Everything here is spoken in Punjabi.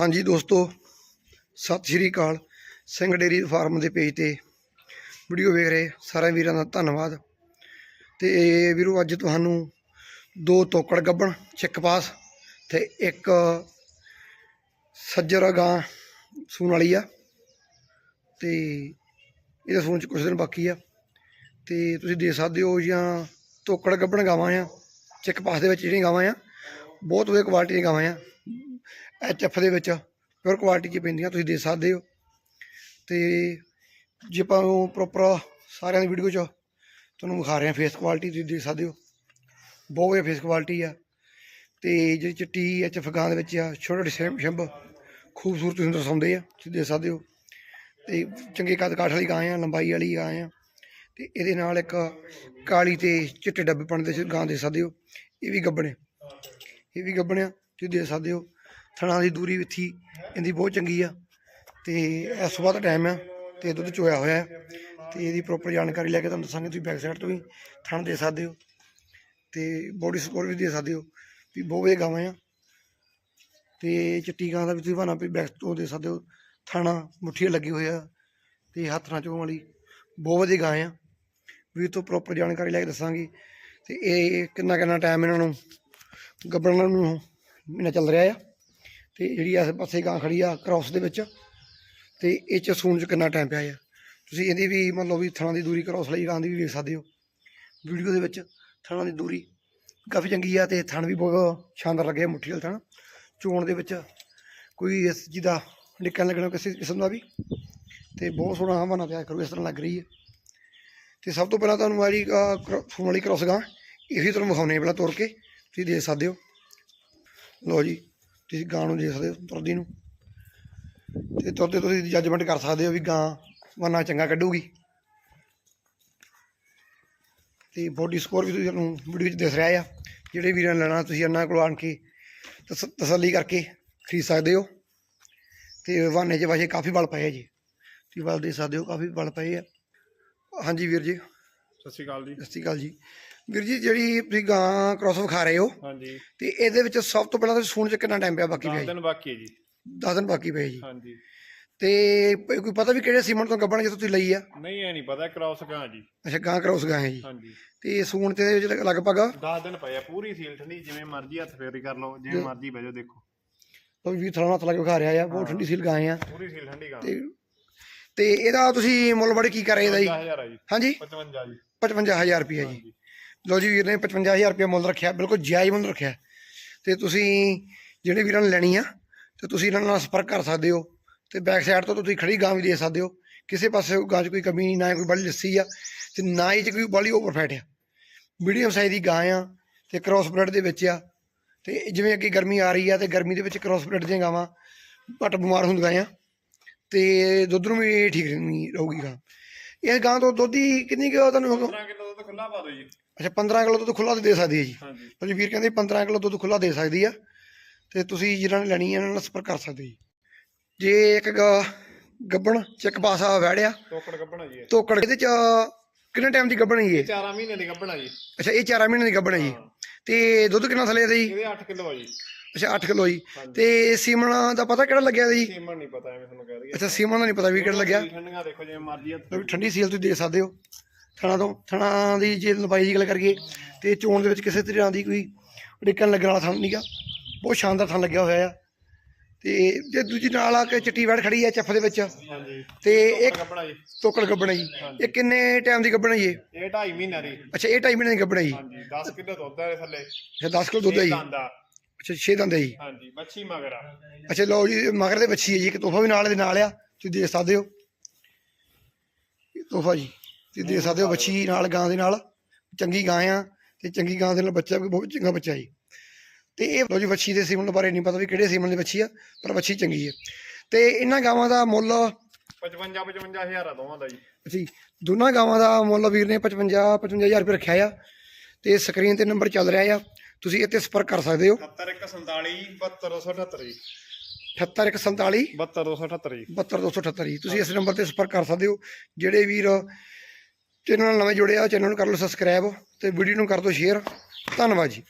ਹਾਂਜੀ ਦੋਸਤੋ, ਸਤਿ ਸ਼੍ਰੀ ਅਕਾਲ। ਸਿੰਘ ਡੇਰੀ ਫਾਰਮ ਦੇ ਪੇਜ ਤੇ ਵੀਡੀਓ ਵੇਖ ਰਹੇ ਸਾਰਿਆਂ ਵੀਰਾਂ ਦਾ ਧੰਨਵਾਦ। ਤੇ ਵੀਰੋ, ਅੱਜ ਤੁਹਾਨੂੰ ਦੋ ਤੋਕੜ ਗੱਬਣ ਚਿੱਕ ਪਾਸ ਤੇ ਇੱਕ ਸੱਜਰ ਗਾਂ ਸੂਣ ਵਾਲੀ ਆ। ਤੇ ਇਹਦੇ ਸੂਣ ਚ ਕੁਝ ਦਿਨ ਬਾਕੀ ਆ। ਤੇ ਤੁਸੀਂ ਦੇਖ ਸਕਦੇ ਹੋ ਜਾਂ ਤੋਕੜ ਗੱਬਣ ਗਾਵਾਂ ਆ ਚਿੱਕ ਪਾਸ ਦੇ ਵਿੱਚ ਜਿਹੜੀਆਂ ਗਾਵਾਂ ਆ, ਬਹੁਤ ਵਧੀਆ ਕੁਆਲਿਟੀ ਦੀਆਂ ਗਾਵਾਂ ਆ। ਐਚ ਐਫ ਦੇ ਵਿੱਚ ਪਿਓਰ ਕੁਆਲਿਟੀ 'ਚ ਪੈਂਦੀਆਂ, ਤੁਸੀਂ ਦੇ ਸਕਦੇ ਹੋ। ਤੇ ਜੇ ਆਪਾਂ ਉਹ ਪ੍ਰੋਪਰ ਸਾਰਿਆਂ ਦੀ ਵੀਡੀਓ 'ਚ ਤੁਹਾਨੂੰ ਵਿਖਾ ਰਹੇ ਹਾਂ ਫੇਸ ਕੁਆਲਿਟੀ ਤੁਸੀਂ ਦੇਖ ਸਕਦੇ ਹੋ। ਬਹੁਤ ਵਧੀਆ ਫੇਸ ਕੁਆਲਿਟੀ ਆ। ਤੇ ਜਿਹੜੀ ਚਿੱਟੀ ਐਚ ਐਫ ਗਾਂ ਦੇ ਵਿੱਚ ਆ, ਛੋਟੇ ਛੋਟੇ ਸ਼ੰਭ ਖੂਬਸੂਰਤ ਸੁੰਦਰ ਦਰਸਾਉਂਦੇ ਆ, ਤੁਸੀਂ ਦੇਖ ਸਕਦੇ ਹੋ। ਤੇ ਚੰਗੇ ਕੱਦ ਕਾਠ ਵਾਲੀ ਗਾਂ ਆ, ਲੰਬਾਈ ਵਾਲੀ ਗਾਂ ਆ। ਤੇ ਇਹਦੇ ਨਾਲ ਇੱਕ ਕਾਲੀ ਤੇ ਚਿੱਟੇ ਡੱਬੇ ਪਣ ਦੇ ਗਾਂ ਦੇ ਸਕਦੇ ਹੋ। ਇਹ ਵੀ ਗੱਬਣੇ ਇਹ ਵੀ ਗੱਬਣਿਆ ਤੁਸੀਂ ਦੇਖ ਸਕਦੇ ਹੋ। ਥਣਾ ਦੀ ਦੂਰੀ ਵਿੱਥੀ ਇਹਦੀ ਬਹੁਤ ਚੰਗੀ ਆ ਤੇ ਇਸ ਸਵੇਰ ਦਾ ਟਾਈਮ ਆ ਤੇ ਦੁੱਧ ਚੋਇਆ ਹੋਇਆ ਹੈ ਤੇ ਇਹਦੀ ਪ੍ਰੋਪਰ ਜਾਣਕਾਰੀ ਲੈ ਕੇ ਤੁਹਾਨੂੰ ਦੱਸਾਂਗੇ, ਤੁਸੀਂ ਬੈਕ ਸਾਈਡ ਤੋਂ ਵੀ ਥਣ ਦੇ ਸਕਦੇ ਹੋ ਤੇ ਬੋਡੀ ਸਕੋਰ ਵੀ ਦੇ ਸਕਦੇ ਹੋ ਵੀ ਬਹੁਤ ਵਧੀਆ ਗਾਵਾਂ ਆ ਤੇ ਚਿੱਟੀ ਗਾਂ ਦਾ ਵੀ ਤੁਸੀਂ ਬਣਾ ਵੀ ਬੈਕ ਤੋਂ ਦੇ ਸਕਦੇ ਹੋ, ਥਾਣਾ ਮੁੱਠੀਆਂ ਲੱਗੀ ਹੋਇਆ ਤੇ ਹੱਥ ਨਾਲ ਚੋਣ ਵਾਲੀ ਬਹੁਤ ਵਧੀਆ ਗਾਂ ਆ, ਵੀ ਇਹ ਤੋਂ ਪ੍ਰੋਪਰ ਜਾਣਕਾਰੀ ਲੈ ਕੇ ਦੱਸਾਂਗੇ ਤੇ ਇਹ ਕਿੰਨਾ ਕਿੰਨਾ ਟਾਈਮ ਇਹਨਾਂ ਨੂੰ, ਗੱਬੜਨ ਨੂੰ ਮਹੀਨਾ ਚੱਲ ਰਿਹਾ ਆ। ਤੇ ਜਿਹੜੀ ਇਸ ਪਾਸੇ ਗਾਂ ਖੜੀ ਆ ਕ੍ਰਾਸ ਦੇ ਵਿੱਚ, ਤੇ ਇਹ ਚ ਸੂਣ ਚ ਕਿੰਨਾ ਟਾਈਮ ਪਿਆ ਆ। ਤੁਸੀਂ ਇਹਦੀ ਵੀ ਮੰਨ ਲਓ ਵੀ ਥਣਾ ਦੀ ਦੂਰੀ ਕ੍ਰਾਸ ਲਈ ਗਾਂ ਦੀ ਵੀ ਵੇਖ ਸਕਦੇ ਹੋ। ਵੀਡੀਓ ਦੇ ਵਿੱਚ ਥਣਾ ਦੀ ਦੂਰੀ ਕਾਫੀ ਚੰਗੀ ਆ ਤੇ ਥਣ ਵੀ ਬਹੁਤ ਸ਼ਾਨਦਾਰ ਲੱਗਿਆ ਮੁੱਠੀ ਵਾਲਾ ਥਣ। ਚੋਣ ਦੇ ਵਿੱਚ ਕੋਈ ਇਸ ਜਿਹਦਾ ਨਿਕਲਣ ਲੱਗਣਾ ਕਿਸੇ ਕਿਸਮ ਦਾ ਵੀ। ਤੇ ਬਹੁਤ ਸੋਹਣਾ ਹਵਾਨਾ ਤਿਆਰ ਕਰੂ, ਇਸ ਤਰ੍ਹਾਂ ਲੱਗ ਰਹੀ ਹੈ ਤੇ ਸਭ ਤੋਂ ਪਹਿਲਾਂ ਤੁਹਾਨੂੰ ਆ ਜਿਹੜੀ ਫੋਨ ਵਾਲੀ ਕ੍ਰਾਸ ਗਾਂ, ਇਹ ਵੀ ਤੁਹਾਨੂੰ ਵਿਖਾਉਣੇ ਪਹਿਲਾਂ ਤੁਰ ਕੇ। ਤੁਸੀਂ ਦੇਖ ਸਕਦੇ ਹੋ। ਲਓ ਜੀ। ਤੁਸੀਂ ਗਾਂ ਨੂੰ ਦੇਖ ਸਕਦੇ ਹੋ ਤੁਰਦੀ ਨੂੰ। ਤੇ ਤੁਰਦੇ ਤੁਸੀਂ ਜੱਜਮੈਂਟ ਕਰ ਸਕਦੇ ਹੋ ਵੀ ਗਾਂ ਵਰਨਾ ਚੰਗਾ ਕੱਢੂਗੀ। ਤੇ ਬੋਡੀ ਸਕੋਰ ਵੀ ਤੁਸੀਂ ਤੁਹਾਨੂੰ ਵੀਡੀਓ 'ਚ ਦਿਖ ਰਿਹਾ ਆ। ਜਿਹੜੇ ਵੀਰਾਂ ਨੇ ਲੈਣਾ, ਤੁਸੀਂ ਇਹਨਾਂ ਕੋਲ ਆਣ ਕੇ ਤਸ- ਤਸੱਲੀ ਕਰਕੇ ਖਰੀਦ ਸਕਦੇ ਹੋ। ਤੇ ਵਾਹਨੇ 'ਚ ਵਾਜੇ ਕਾਫੀ ਬਲ ਪਏ ਆ ਜੀ। ਤੁਸੀਂ ਬਲ ਦੇ ਸਕਦੇ ਹੋ, ਕਾਫੀ ਬਲ ਪਏ ਆ। ਹਾਂਜੀ ਵੀਰ ਜੀ। ਸਤਿ ਸ਼੍ਰੀ ਅਕਾਲ ਜੀ। ਸਤਿ ਸ਼੍ਰੀ ਅਕਾਲ ਜੀ। ਵੀਰ ਜੀ ਜਿਹੜੀ ਤੁਸੀਂ ਗਾਂ ਕ੍ਰਾਸ ਵਿਖਾ ਰਹੇ ਹੋ ਹਾਂਜੀ। ਤੇ ਇਹਦੇ ਵਿੱਚ ਸਭ ਤੋਂ ਪਹਿਲਾਂ ਤੁਸੀਂ ਸੂਣ ਚ ਕਿੰਨਾ ਟਾਈਮ ਪਿਆ ਬਾਕੀ 10 ਪਿਆ ਜੀ? ਦਿਨ ਬਾਕੀ ਹੈ ਜੀ। 10 ਦਿਨ ਬਾਕੀ ਪਏ ਜੀ। ਹਾਂਜੀ। ਤੇ ਪ- ਕੋਈ ਪਤਾ ਵੀ ਕਿਹੜੇ ਸੀਮੈਂਟ ਤੋਂ ਗੱਬਣ ਜਿੱਥੋਂ ਤੁਸੀਂ ਲਈ ਆ? ਨਹੀਂ ਇਹ ਨਹੀਂ ਪਤਾ ਕ੍ਰਾਸ ਕਾਂ ਜੀ। ਅੱਛਾ ਗਾਂ ਕ੍ਰਾਸ ਗਾਂ ਹੈ ਜੀ। ਹਾਂਜੀ। ਤੇ ਸੂਣ ਤੇ ਇਹਦੇ ਵਿੱਚ ਲਗਭਗ 10 ਦਿਨ ਪਏ ਆ ਪੂਰੀ ਸੀਲ ਠੰਡੀ ਜਿਵੇਂ ਮਰਜ਼ੀ ਹੱਥ ਫੇਰੀ ਕਰ ਲਓ ਜਿਵੇਂ ਮਰਜ਼ੀ ਬਹਿ ਜਾਓ ਦੇਖੋ। ਉਹ ਵੀ ਥੋੜਾ ਹੱਥ ਲਾ ਕੇ ਵਿਖਾ ਰਿਹਾ ਆ ਬਹੁਤ ਠੰਡੀ ਸੀਲ ਗਾਂ ਆ। ਪੂਰੀ ਸੀਲ ਠੰਡੀ ਕਾਂ ਤੇ ਤੇ ਇਹਦਾ ਤੁਸੀਂ ਮੁੱਲ ਬੜੇ ਕੀ ਕਰ ਰਹੇ ਇਹਦਾ ਜੀ? 50000 ਆ ਜੀ। ਹਾਂਜੀ? 55 ਜੀ। 55000 ਰੁਪਏ ਜੀ। ਲੋ ਜੀ ਵੀਰ ਨੇ 55000 ਰੁਪਏ ਮੁੱਲ ਰੱਖਿਆ ਬਿਲਕੁਲ ਜਾਇਜ਼ ਮੁੱਲ ਰੱਖਿਆ। ਤੇ ਤੁਸੀਂ ਜਿਹੜੇ ਵੀਰਾਂ ਨੇ ਲੈਣੀ ਆ ਤੇ ਤੁਸੀਂ ਇਹਨਾਂ ਨਾਲ ਸੰਪਰਕ ਕਰ ਸਕਦੇ ਹੋ ਤੇ ਬੈਕ ਸਾਈਡ ਤੋਂ ਤੁਸੀਂ ਖੜੀ ਗਾਂ ਵੀ ਦੇ ਸਕਦੇ ਹੋ। ਕਿਸੇ ਪਾਸੇ ਗਾਂ 'ਚ ਕੋਈ ਕਮੀ ਨਹੀਂ ਨਾ ਕੋਈ ਬੜੀ ਲੱਸੀ ਆ ਤੇ ਨਾ ਹੀ 'ਚ ਕੋਈ ਬੜੀ ਓਵਰਫੈਟ ਆ। ਮੀਡੀਅਮ ਸਾਈਜ਼ ਦੀ ਗਾਂ ਆ ਤੇ ਕ੍ਰਾਸ ਬਲੱਡ ਦੇ ਵਿੱਚ ਆ। ਤੇ ਜਿਵੇਂ ਅੱਗੇ ਗਰਮੀ ਆ ਰਹੀ ਆ ਤੇ ਗਰਮੀ ਦੇ ਵਿੱਚ ਕ੍ਰਾਸ ਬਲੱਡ ਦੀਆਂ ਗਾਵਾਂ ਘੱਟ ਬਿਮਾਰ ਹੁੰਦੀਆਂ ਆ। ਤੇ ਦੁੱਧ ਨੂੰ ਵੀ ਠੀਕ ਨਹੀਂ ਰਹੂਗੀ ਗਾਂ। ਇਹ ਗਾਂ ਤੋਂ ਦੁੱਧ ਦੀ ਕਿੰਨੀ ਕੁ ਤੁਹਾਨੂੰ 15 ਕਿਲੋ ਦੁੱਧ ਖੁੱਲਾ ਪਾ ਦਿਓ ਜੀ। ਅੱਛਾ 15 ਕਿਲੋ ਦੁੱਧ ਖੁੱਲਾ ਦੇ ਸਕਦੀ ਹੈ ਜੀ। ਹਾਂਜੀ। ਭਾਜੀ ਵੀਰ ਕਹਿੰਦੇ 15 ਕਿਲੋ ਦੁੱਧ ਖੁੱਲਾ ਦੇ ਸਕਦੀ ਆ ਤੇ ਤੁਸੀਂ ਜਿਹਨਾਂ ਨੇ ਲੈਣੀ ਹੈ ਇਹਨਾਂ ਨਾਲ ਸੰਪਰਕ ਕਰ ਸਕਦੇ ਜੀ। ਜੇ ਇੱਕ ਗੱਬਣ ਚੱਕ ਪਾਸਾ ਵੜਿਆ ਟੋਕੜ ਕੱਢਣਾ ਜੀ ਤੋਕੜ ਇਹਦੇ ਚ ਕਿੰਨੇ ਟਾਈਮ ਦੀ ਗੱਬਣ ਹੈ ਇਹ? 4 ਮਹੀਨੇ ਦੀ ਕੱਢਣਾ ਜੀ। ਅੱਛਾ ਇਹ 4 ਮਹੀਨੇ ਦੀ ਗੱਬਣ ਹੈ ਜੀ। ਤੇ ਦੁੱਧ ਕਿੰਨਾ ਥੱਲੇ ਇਹਦਾ ਜੀ? ਇਹਦੇ 8 ਕਿਲੋ ਆ ਜੀ। ਅੱਛਾ 8 ਕਿਲੋ ਜੀ। ਤੇ ਸੀਮਨ ਦਾ ਪਤਾ ਕਿਹੜਾ ਲੱਗਿਆ ਜੀ? ਸੀਮਨ ਨਹੀਂ ਪਤਾ ਐਵੇਂ ਤੁਹਾਨੂੰ ਕਹਿ ਦਈਏ। ਅੱਛਾ ਸੀਮਨ ਦਾ ਨਹੀਂ ਪਤਾ ਵੀ ਕਿਹੜਾ ਲੱਗਿਆ। ਠੰਡੀਆਂ ਦੇਖੋ ਜਿਵੇਂ ਮਰਜ਼ੀ ਲਓ ਵੀ ਠੰਡੀ ਸੀਲ ਤੁਸੀਂ ਦੇ ਸਕਦੇ ਹੋ। ਥਣਾ ਤੋਂ ਥਣਾ ਦੀ ਜੇ ਲੰਬਾਈ ਦੀ ਗੱਲ ਕਰੀਏ ਤੇ ਚੋਣ ਦੇ ਵਿੱਚ ਕਿਸੇ ਤਰ੍ਹਾਂ ਦੀ ਕੋਈ ਡਿੱਕਣ ਲੱਗਣ ਵਾਲਾ ਥਣ ਨਹੀਂਗਾ ਬਹੁਤ ਸ਼ਾਨਦਾਰ ਥਣ ਲੱਗਿਆ ਹੋਇਆ ਆ। ਤੇ ਜੇ ਦੂਜੀ ਨਾਲ ਆ ਕੇ ਚਿੱਟੀ ਵੜ ਖੜੀ ਆ ਚੱਫ ਦੇ ਵਿੱਚ। ਹਾਂਜੀ। ਤੇ ਇੱਕ ਜੀ। ਤੋਕੜ ਗੱਬਣਾ ਜੀ। ਇਹ ਕਿੰਨੇ ਟਾਈਮ ਦੀ ਗੱਬਣਾ ਜੀ ਇਹ? ਇਹ 2.5 ਮਹੀਨੇ ਦੀ। ਅੱਛਾ ਇਹ 2.5 ਮਹੀਨੇ ਦੀ ਗੱਬਣਾ ਜੀ। ਹਾਂਜੀ 10 ਕਿਲੋ ਦੁੱਧ ਹੈ ਥੱਲੇ। ਅੱਛਾ 10 ਕਿਲੋ ਦੁੱਧ ਹੈ ਜੀ। ਅੱਛਾ 6 ਦੰਦ ਹੈ ਜੀ। ਹਾਂਜੀ ਬੱਚੀ ਮਗਰ ਆ। ਅੱਛਾ ਲਓ ਜੀ ਮਗਰ ਦੇ ਬੱਚੀ ਹੈ ਜੀ ਇੱਕ ਤੋਹਫਾ ਵੀ ਨਾਲ ਦੇ ਨਾਲ ਆ ਤੁਸੀਂ ਦੇਖ ਸਕਦੇ ਹੋ। ਇਹ ਤੋਹਫਾ ਜੀ ਤੁਸੀਂ ਦੇਖ ਸਕਦੇ ਹੋ ਬੱਚੀ ਨਾਲ ਗਾਂ ਦੇ ਨਾਲ ਚੰਗੀ ਗਾਂ ਆ ਤੇ ਚੰਗੀ ਗਾਂ ਦੇ ਨਾਲ ਬੱਚਾ ਵੀ ਬਹੁਤ ਚੰਗਾ ਬੱਚਾ ਜੀ। ਤੇ ਇਹ ਲਓ ਜੀ ਬੱਚੀ ਦੇ ਸੀਮਨ ਬਾਰੇ ਨਹੀਂ ਪਤਾ ਵੀ ਕਿਹੜੇ ਸੀਮਨ ਦੀ ਬੱਚੀ ਆ ਪਰ ਬੱਚੀ ਚੰਗੀ ਹੈ। ਤੇ ਇਹਨਾਂ ਗਾਵਾਂ ਦਾ ਮੁੱਲ 55 55000 ਆ ਦੋਵਾਂ ਦਾ ਜੀ। ਅਸੀਂ ਦੋਨਾਂ ਗਾਵਾਂ ਦਾ ਮੁੱਲ ਵੀਰ ਨੇ 55 55000 ਰੁਪਏ ਰੱਖਿਆ ਆ ਤੇ ਸਕਰੀਨ ਤੇ ਨੰਬਰ ਚੱਲ ਰਿਹਾ ਆ। ਤੁਸੀਂ ਇੱਥੇ ਸੰਪਰਕ ਕਰ ਸਕਦੇ ਹੋ? 7147 72278 ਜੀ। 78147 72278 ਜੀ। 72278 ਜੀ। ਤੁਸੀਂ ਇਸ ਨੰਬਰ ਤੇ ਸੰਪਰਕ ਕਰ ਸਕਦੇ ਹੋ। ਜਿਹੜੇ ਵੀਰ ਚੈਨਲ ਨਾਲ ਨਵੇਂ ਜੁੜੇ ਆ ਚੈਨਲ ਨੂੰ ਕਰ ਲਓ ਸਬਸਕ੍ਰਾਈਬ ਤੇ ਵੀਡੀਓ ਨੂੰ ਕਰ ਦਿਓ ਸ਼ੇਅਰ ਧੰਨਵਾਦ ਜੀ।